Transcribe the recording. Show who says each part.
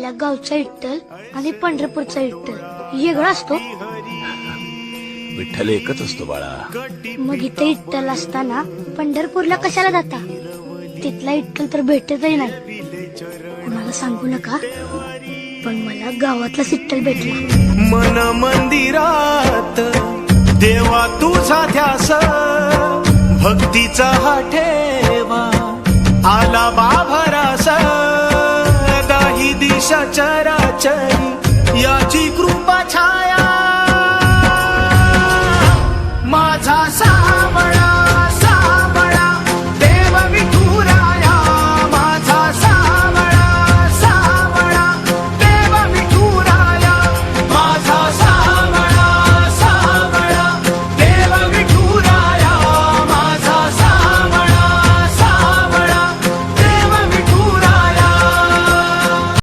Speaker 1: आपल्या गावचा इट्टल आणि पंढरपूरचा इट्टल वेगळा असतो.
Speaker 2: विठ्ठल एकच असतो बाळा.
Speaker 1: मग इथे इट्टल असताना पंढरपूरला कशाला जाता? तिथला इट्टल तर भेटतही नाही. कुणाला सांगू नका. पण मला गावातलाच इट्टल भेटला.
Speaker 3: मन मंदिरात देवा तुझा ध्यास भक्तीचा हा ठेवा. दिशा चराचरी याची कृपा छाया